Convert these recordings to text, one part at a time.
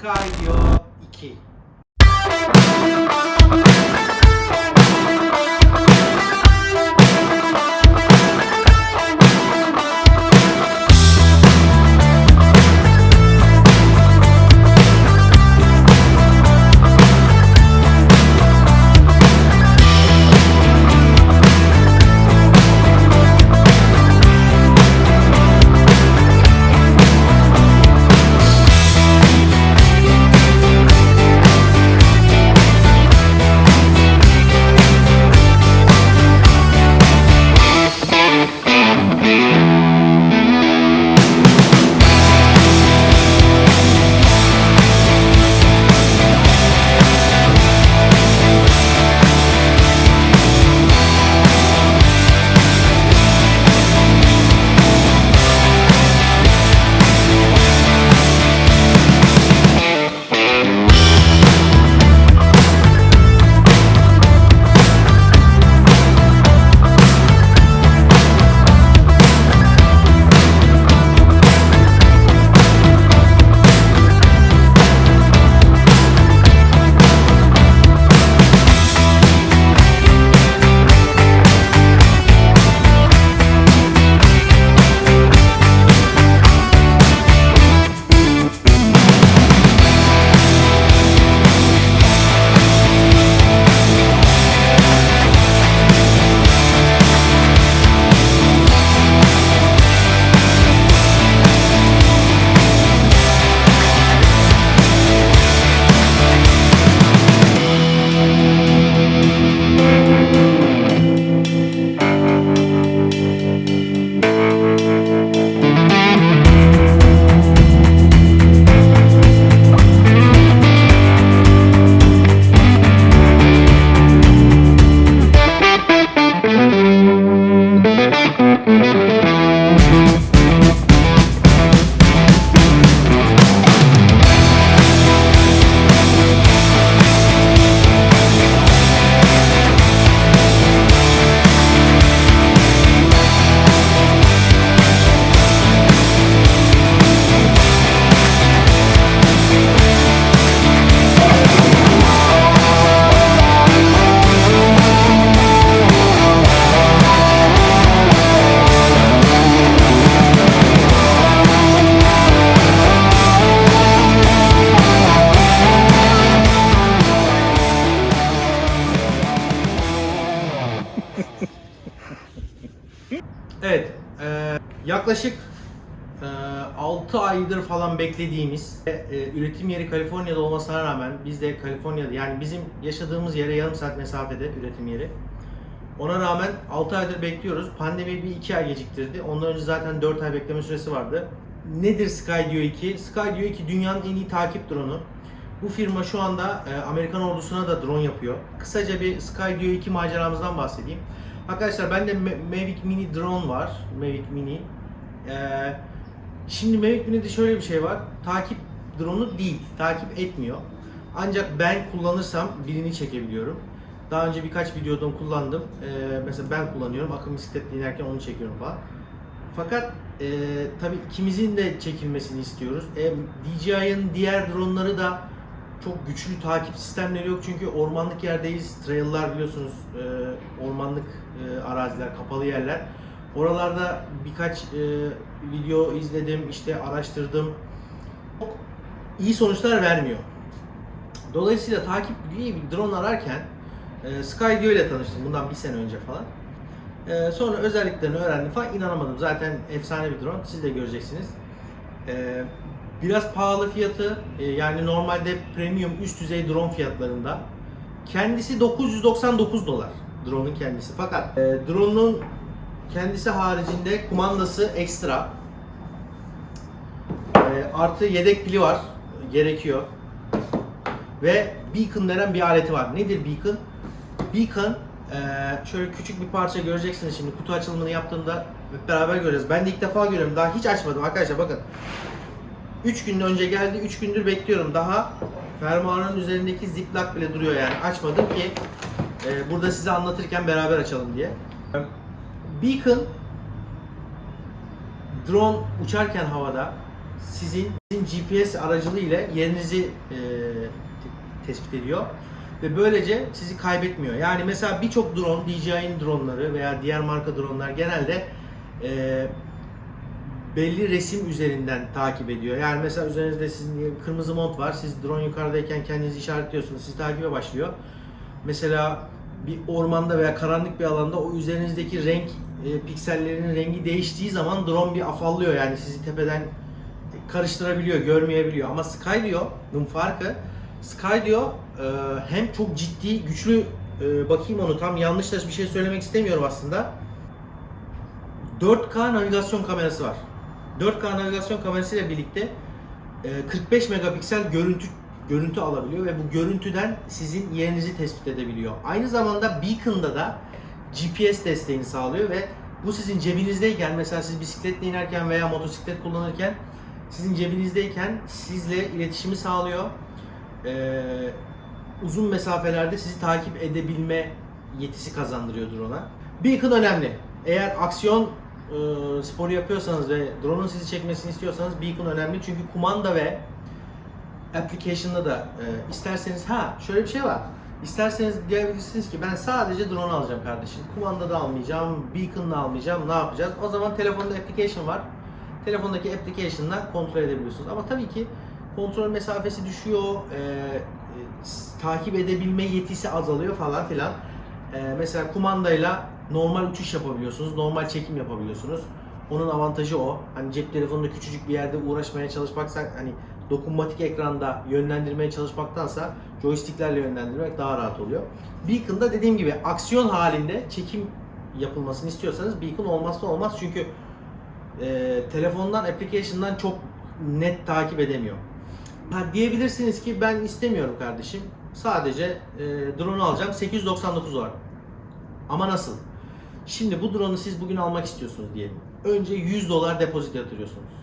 Sky Evet, falan beklediğimiz e, üretim yeri Kaliforniya'da olmasına rağmen biz de Kaliforniya'da yani bizim yaşadığımız yere yarım saat mesafede üretim yeri. Ona rağmen 6 aydır bekliyoruz. Pandemi bir 2 ay geciktirdi. Ondan önce zaten 4 ay bekleme süresi vardı. Nedir Skydio 2? Skydio 2 dünyanın en iyi takip drone'u. Bu firma şu anda e, Amerikan ordusuna da drone yapıyor. Kısaca bir Skydio 2 maceramızdan bahsedeyim. Arkadaşlar bende Ma- Mavic Mini drone var. Mavic Mini. Ee, şimdi Mavic Mini'de şöyle bir şey var. Takip drone'u değil. Takip etmiyor. Ancak ben kullanırsam birini çekebiliyorum. Daha önce birkaç videodan kullandım. Ee, mesela ben kullanıyorum. Akım bisikletle inerken onu çekiyorum falan. Fakat e, tabii ikimizin de çekilmesini istiyoruz. E, DJI'ın diğer dronları da çok güçlü takip sistemleri yok çünkü ormanlık yerdeyiz. Trail'lar biliyorsunuz e, ormanlık e, araziler, kapalı yerler. Oralarda birkaç e, video izledim, işte araştırdım. Çok iyi sonuçlar vermiyor. Dolayısıyla takip iyi bir drone ararken e, Skydio ile tanıştım bundan bir sene önce falan. E, sonra özelliklerini öğrendim falan inanamadım. Zaten efsane bir drone. Siz de göreceksiniz. E, biraz pahalı fiyatı. e, yani normalde premium üst düzey drone fiyatlarında. Kendisi 999 dolar drone'un kendisi. Fakat e, drone'un kendisi haricinde kumandası ekstra. E, artı yedek pili var. Gerekiyor. Ve beacon denen bir aleti var. Nedir beacon? Beacon e, şöyle küçük bir parça göreceksiniz şimdi kutu açılımını yaptığımda hep beraber göreceğiz. Ben de ilk defa görüyorum. Daha hiç açmadım arkadaşlar bakın. 3 gün önce geldi. 3 gündür bekliyorum. Daha fermuarın üzerindeki ziplock bile duruyor yani. Açmadım ki e, burada size anlatırken beraber açalım diye. Beacon drone uçarken havada sizin, sizin GPS aracılığı ile yerinizi e, te- tespit ediyor ve böylece sizi kaybetmiyor. Yani mesela birçok drone, DJI'nin dronları veya diğer marka dronlar genelde e, belli resim üzerinden takip ediyor. Yani mesela üzerinizde sizin kırmızı mont var. Siz drone yukarıdayken kendinizi işaretliyorsunuz. Sizi takibe başlıyor. Mesela bir ormanda veya karanlık bir alanda o üzerinizdeki renk e, piksellerinin rengi değiştiği zaman drone bir afallıyor. Yani sizi tepeden karıştırabiliyor, görmeyebiliyor. Ama Skydio'nun farkı Skydio e, hem çok ciddi, güçlü e, bakayım onu tam yanlış da bir şey söylemek istemiyorum aslında. 4K navigasyon kamerası var. 4K navigasyon kamerasıyla birlikte e, 45 megapiksel görüntü görüntü alabiliyor ve bu görüntüden sizin yerinizi tespit edebiliyor. Aynı zamanda Beacon'da da GPS desteğini sağlıyor ve bu sizin cebinizdeyken mesela siz bisikletle inerken veya motosiklet kullanırken sizin cebinizdeyken sizle iletişimi sağlıyor. Ee, uzun mesafelerde sizi takip edebilme yetisi kazandırıyor drone'a. Beacon önemli. Eğer aksiyon e, sporu yapıyorsanız ve drone'un sizi çekmesini istiyorsanız Beacon önemli çünkü kumanda ve application'da da e, isterseniz ha şöyle bir şey var. İsterseniz diyebilirsiniz ki ben sadece drone alacağım kardeşim. Kumanda da almayacağım, beacon'la almayacağım. Ne yapacağız? O zaman telefonda application var. Telefondaki application'la kontrol edebiliyorsunuz. Ama tabii ki kontrol mesafesi düşüyor, e, e, takip edebilme yetisi azalıyor falan filan. E, mesela kumandayla normal uçuş yapabiliyorsunuz, normal çekim yapabiliyorsunuz. Onun avantajı o. Hani cep telefonunda küçücük bir yerde uğraşmaya çalışmaksan hani dokunmatik ekranda yönlendirmeye çalışmaktansa joysticklerle yönlendirmek daha rahat oluyor. Beacon'da dediğim gibi aksiyon halinde çekim yapılmasını istiyorsanız Beacon olmazsa olmaz çünkü e, telefondan, application'dan çok net takip edemiyor. Ha, diyebilirsiniz ki ben istemiyorum kardeşim. Sadece e, drone alacağım. 899 var. Ama nasıl? Şimdi bu drone'u siz bugün almak istiyorsunuz diyelim. Önce 100 dolar depozit yatırıyorsunuz.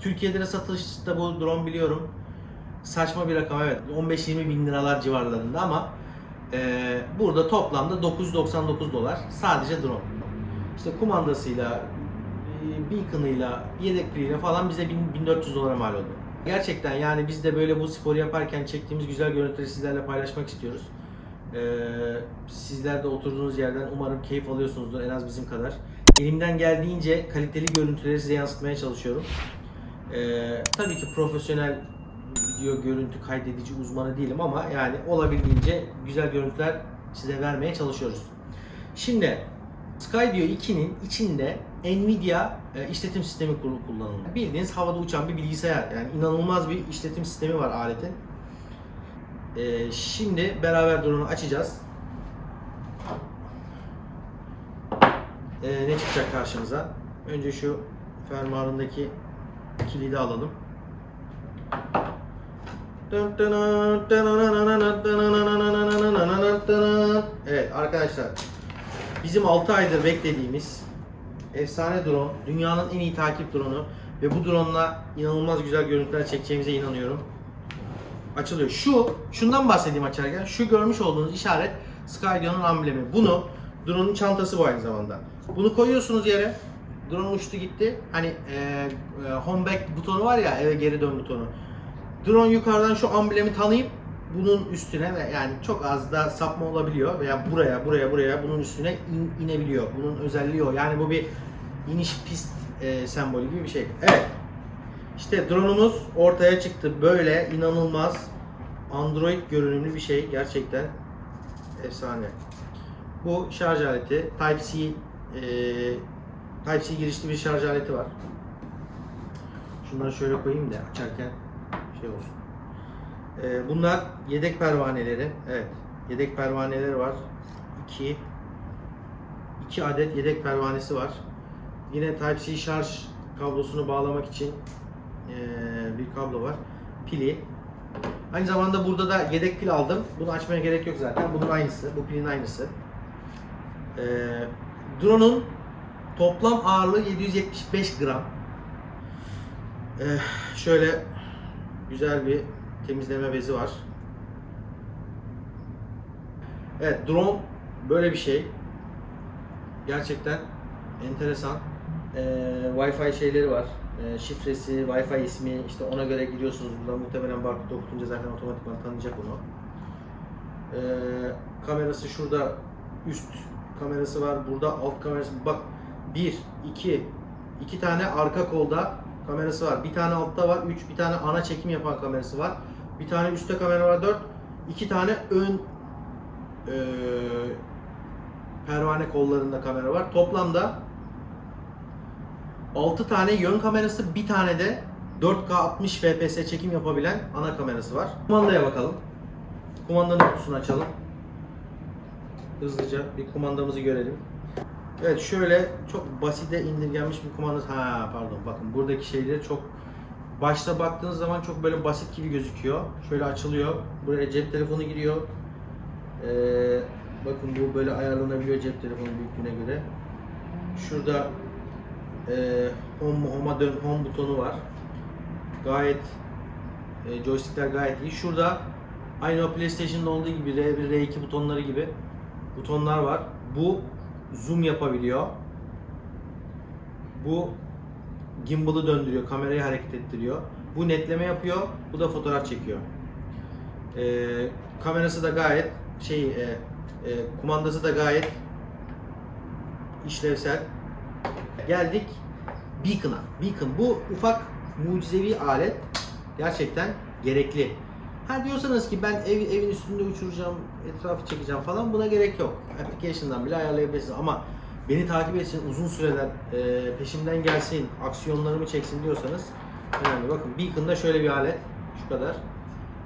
Türkiye'de de satışta bu drone biliyorum. Saçma bir rakam evet. 15-20 bin liralar civarlarında ama e, burada toplamda 999 dolar sadece drone. İşte kumandasıyla, e, beacon'ıyla, yedek falan bize 1000 1400 dolara mal oldu. Gerçekten yani biz de böyle bu sporu yaparken çektiğimiz güzel görüntüleri sizlerle paylaşmak istiyoruz. Ee, sizler de oturduğunuz yerden umarım keyif alıyorsunuzdur en az bizim kadar. Elimden geldiğince kaliteli görüntüleri size yansıtmaya çalışıyorum. Ee, tabii ki profesyonel video görüntü kaydedici uzmanı değilim ama yani olabildiğince güzel görüntüler size vermeye çalışıyoruz. Şimdi Skydio 2'nin içinde Nvidia e, işletim sistemi kullanılıyor. Bildiğiniz havada uçan bir bilgisayar. Yani inanılmaz bir işletim sistemi var aletin. E, şimdi beraber drone'u açacağız. E, ne çıkacak karşımıza? Önce şu fermuarındaki kilidi alalım. Evet arkadaşlar bizim 6 aydır beklediğimiz efsane drone, dünyanın en iyi takip drone'u ve bu drone'la inanılmaz güzel görüntüler çekeceğimize inanıyorum. Açılıyor. Şu, şundan bahsedeyim açarken. Şu görmüş olduğunuz işaret Skydio'nun amblemi. Bunu, drone'un çantası bu aynı zamanda. Bunu koyuyorsunuz yere. Drone uçtu gitti. Hani e, e, home back butonu var ya, eve geri dön butonu. Drone yukarıdan şu amblemi tanıyıp bunun üstüne ve yani çok az da sapma olabiliyor veya buraya buraya buraya bunun üstüne in- inebiliyor. Bunun özelliği o. Yani bu bir iniş pist e, sembolü gibi bir şey. Evet. İşte drone'umuz ortaya çıktı. Böyle inanılmaz Android görünümlü bir şey. Gerçekten efsane. Bu şarj aleti. Type-C e, Type-C girişli bir şarj aleti var. Şunları şöyle koyayım da açarken şey olsun. Ee, bunlar yedek pervaneleri. Evet. Yedek pervaneleri var. 2 2 adet yedek pervanesi var. Yine Type-C şarj kablosunu bağlamak için ee, bir kablo var. Pili. Aynı zamanda burada da yedek pil aldım. Bunu açmaya gerek yok zaten. Bunun aynısı. Bu pilin aynısı. Ee, drone'un toplam ağırlığı 775 gram. Ee, şöyle güzel bir temizleme bezi var. Evet drone böyle bir şey. Gerçekten enteresan. Ee, Wi-Fi şeyleri var. e, şifresi, Wi-Fi ismi işte ona göre giriyorsunuz. Buradan muhtemelen barkod okutunca zaten otomatikman tanıyacak onu. E, kamerası şurada üst kamerası var. Burada alt kamerası. Bak bir, iki, iki tane arka kolda kamerası var. Bir tane altta var. Üç, bir tane ana çekim yapan kamerası var. Bir tane üstte kamera var. Dört. iki tane ön e, pervane kollarında kamera var. Toplamda 6 tane yön kamerası, bir tane de 4K 60 fps çekim yapabilen ana kamerası var. Kumandaya bakalım. Kumandanın kutusunu açalım. Hızlıca bir kumandamızı görelim. Evet şöyle çok basite indirgenmiş bir kumandası. Ha pardon bakın buradaki şeyleri çok başta baktığınız zaman çok böyle basit gibi gözüküyor. Şöyle açılıyor. Buraya cep telefonu giriyor. Ee, bakın bu böyle ayarlanabiliyor cep telefonu büyüklüğüne göre. Şurada e, home, home'a dön, home butonu var. Gayet e, joystickler gayet iyi. Şurada aynı o PlayStation'da olduğu gibi R1, R2 butonları gibi butonlar var. Bu zoom yapabiliyor. Bu gimbal'ı döndürüyor, kamerayı hareket ettiriyor. Bu netleme yapıyor, bu da fotoğraf çekiyor. Ee, kamerası da gayet şey, e, e, kumandası da gayet işlevsel. Geldik Beacon'a. Beacon bu ufak mucizevi alet gerçekten gerekli. Ha diyorsanız ki ben ev, evin üstünde uçuracağım, etrafı çekeceğim falan buna gerek yok. Application'dan bile ayarlayabilirsiniz ama beni takip etsin, uzun süreler e, peşimden gelsin, aksiyonlarımı çeksin diyorsanız önemli. Bakın Beacon'da şöyle bir alet, şu kadar.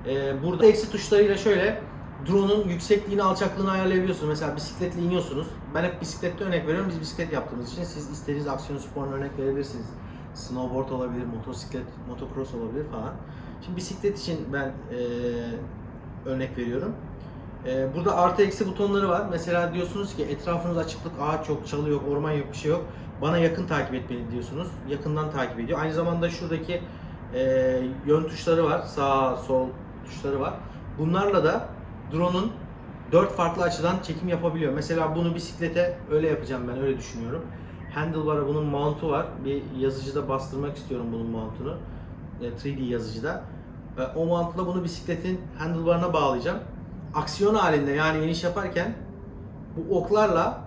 E, burada eksi tuşlarıyla şöyle drone'un yüksekliğini, alçaklığını ayarlayabiliyorsunuz. Mesela bisikletle iniyorsunuz. Ben hep bisiklette örnek veriyorum. Biz bisiklet yaptığımız için siz istediğiniz aksiyon sporuna örnek verebilirsiniz. Snowboard olabilir, motosiklet, motocross olabilir falan. Şimdi bisiklet için ben eee, örnek veriyorum. Eee, burada artı eksi butonları var. Mesela diyorsunuz ki etrafınız açıklık, ağaç yok, çalı yok, orman yok, bir şey yok. Bana yakın takip et beni diyorsunuz. Yakından takip ediyor. Aynı zamanda şuradaki eee, yön tuşları var. Sağ, sol tuşları var. Bunlarla da drone'un dört farklı açıdan çekim yapabiliyor. Mesela bunu bisiklete öyle yapacağım ben öyle düşünüyorum. Handlebar'a bunun mount'u var. Bir yazıcıda bastırmak istiyorum bunun mount'unu. E, 3D yazıcıda. E, O mount'la bunu bisikletin handlebar'ına bağlayacağım. Aksiyon halinde yani iniş yaparken bu oklarla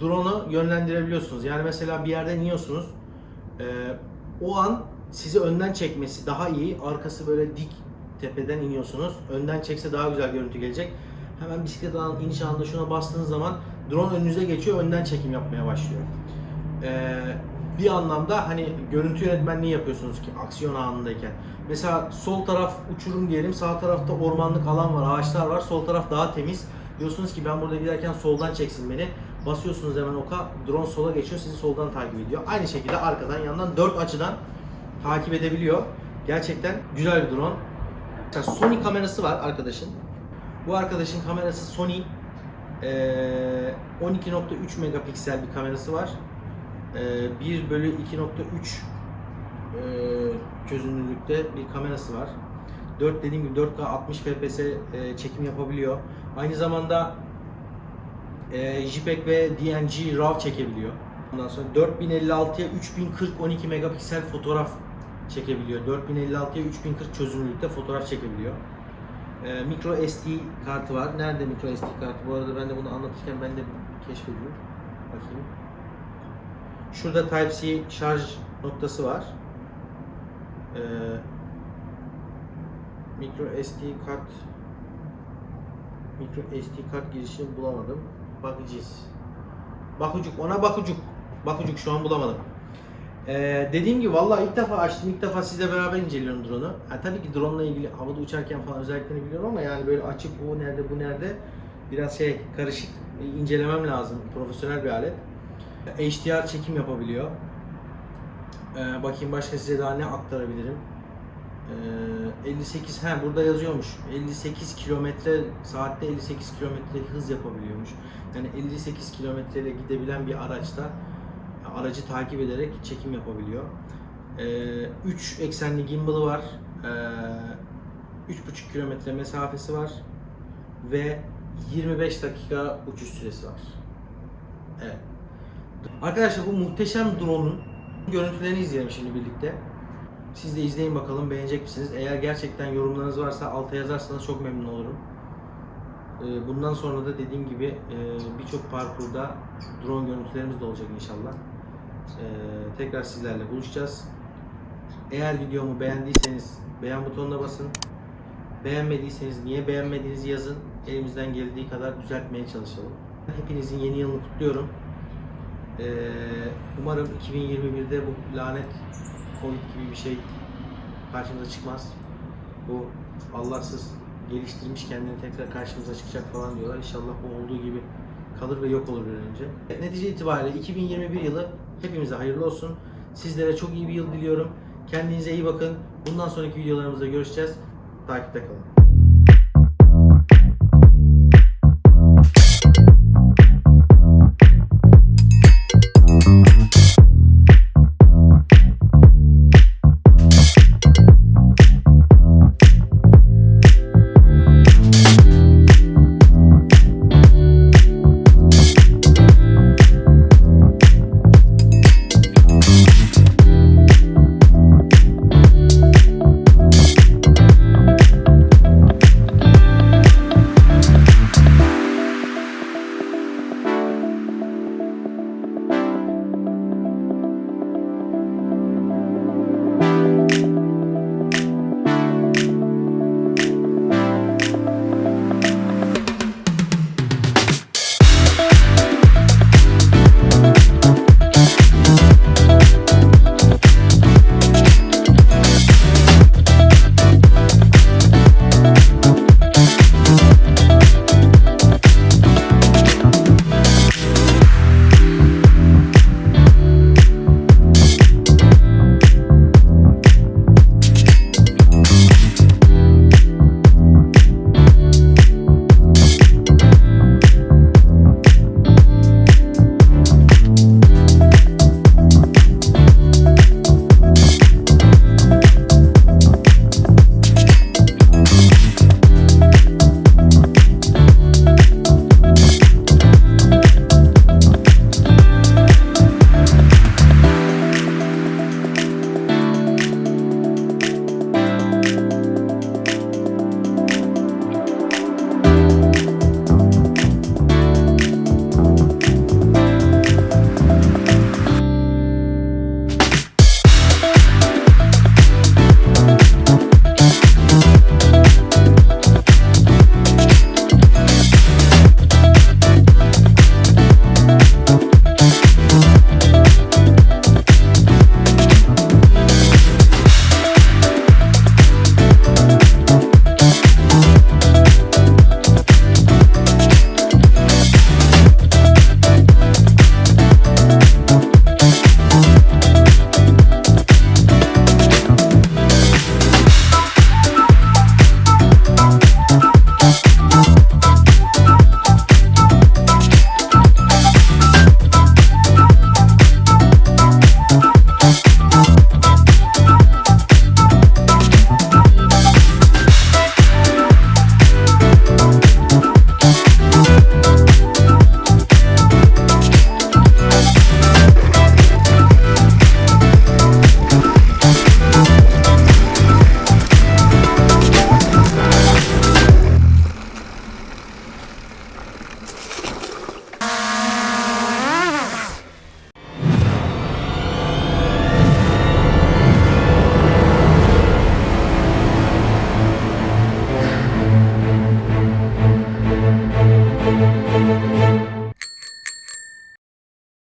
drone'u yönlendirebiliyorsunuz. Yani mesela bir yerden iniyorsunuz. E, o an sizi önden çekmesi daha iyi. Arkası böyle dik tepeden iniyorsunuz. Önden çekse daha güzel görüntü gelecek. Hemen bisiklet alan iniş anında şuna bastığınız zaman drone önünüze geçiyor, önden çekim yapmaya başlıyor. Bir anlamda hani görüntü yönetmenliği yapıyorsunuz ki aksiyon anındayken. Mesela sol taraf uçurum diyelim, sağ tarafta ormanlık alan var, ağaçlar var, sol taraf daha temiz. Diyorsunuz ki ben burada giderken soldan çeksin beni. Basıyorsunuz hemen oka, drone sola geçiyor, sizi soldan takip ediyor. Aynı şekilde arkadan, yandan dört açıdan takip edebiliyor. Gerçekten güzel bir drone. Mesela Sony kamerası var arkadaşın. Bu arkadaşın kamerası Sony eee, 12.3 megapiksel bir kamerası var. Eee 1 bölü 2.3 eee, çözünürlükte bir kamerası var. 4 dediğim gibi 4K 60 fps çekim yapabiliyor. Aynı zamanda eee JPEG ve DNG RAW çekebiliyor. Ondan sonra 4056'ya 3040 12 megapiksel fotoğraf çekebiliyor. 4056'ya 3040 çözünürlükte fotoğraf çekebiliyor. Ee, micro SD kartı var. Nerede micro SD kartı? Bu arada ben de bunu anlatırken ben de keşfediyorum. Bakayım. Şurada Type-C şarj noktası var. Ee, micro SD kart micro SD kart girişini bulamadım. Bakacağız. Bakucuk, ona bakucuk. Bakucuk şu an bulamadım. Ee, dediğim gibi vallahi ilk defa açtım, ilk defa sizle beraber inceliyorum drone'u. Ha, tabii ki drone ile ilgili havada uçarken falan özelliklerini biliyorum ama yani böyle açıp o nerede bu nerede biraz şey karışık incelemem lazım. Profesyonel bir alet. HDR çekim yapabiliyor. Ee, bakayım başka size daha ne aktarabilirim. Ee, 58 ha burada yazıyormuş. 58 kilometre saatte 58 kilometre hız yapabiliyormuş. Yani 58 kilometreyle gidebilen bir araçta aracı takip ederek çekim yapabiliyor. 3 eksenli gimbal'ı var. Ee, 3,5 kilometre mesafesi var ve 25 dakika uçuş süresi var. Evet. Arkadaşlar bu muhteşem drone'un Görüntülerini izleyelim şimdi birlikte. Siz de izleyin bakalım beğenecek misiniz? Eğer gerçekten yorumlarınız varsa alta yazarsanız çok memnun olurum. Ee, Bundan sonra da dediğim gibi e, birçok parkurda drone görüntülerimiz de olacak inşallah. Ee, Tekrar sizlerle buluşacağız. Eğer videomu beğendiyseniz beğen butonuna basın. Beğenmediyseniz niye beğenmediğinizi yazın. Elimizden geldiği kadar düzeltmeye çalışalım. Hepinizin yeni yılını kutluyorum. Ee, umarım 2021'de bu lanet Covid gibi bir şey karşımıza çıkmaz. Bu Allahsız geliştirmiş kendini tekrar karşımıza çıkacak falan diyorlar. İnşallah bu olduğu gibi kalır ve yok olur bir önce. Netice itibariyle 2021 yılı hepimize hayırlı olsun. Sizlere çok iyi bir yıl diliyorum. Kendinize iyi bakın. Bundan sonraki videolarımızda görüşeceğiz. Takipte kalın.